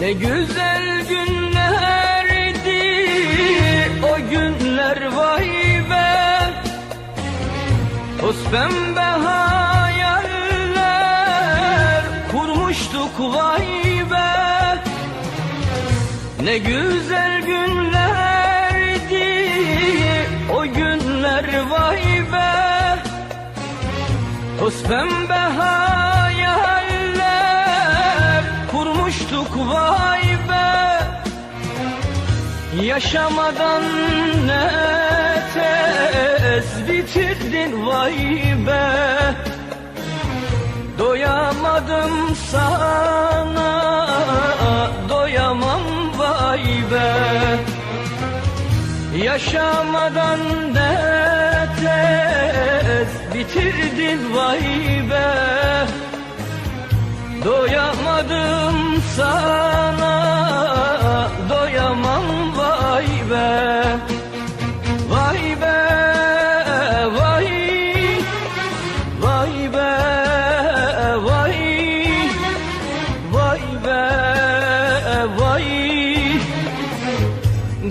Ne güzel günlerdi o günler vay be. Toz pembe hayaller kurmuştuk vay be. Ne güzel günlerdi o günler vay be. Toz pembe hayaller vay be! Yaşamadan ne tez bitirdin vay be! Doyamadım sana doyamam vay be! Yaşamadan ne tez bitirdin vay be! Doyamadım sana doyamam vay be. Vay be vay. Vay be vay. Vay be vay.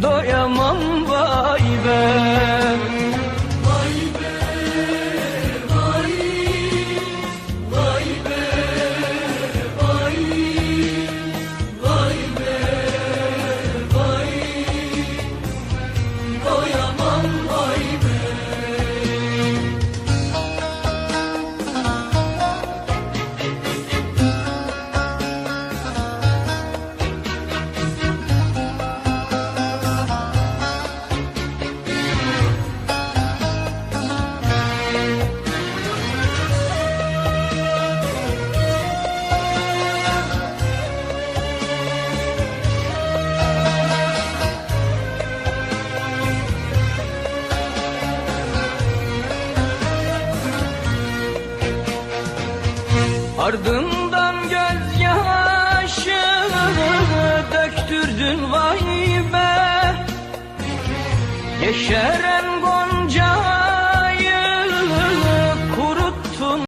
Doyamam vay be Ardından gözyaşı döktürdün vay be. Yeşeren gönlümü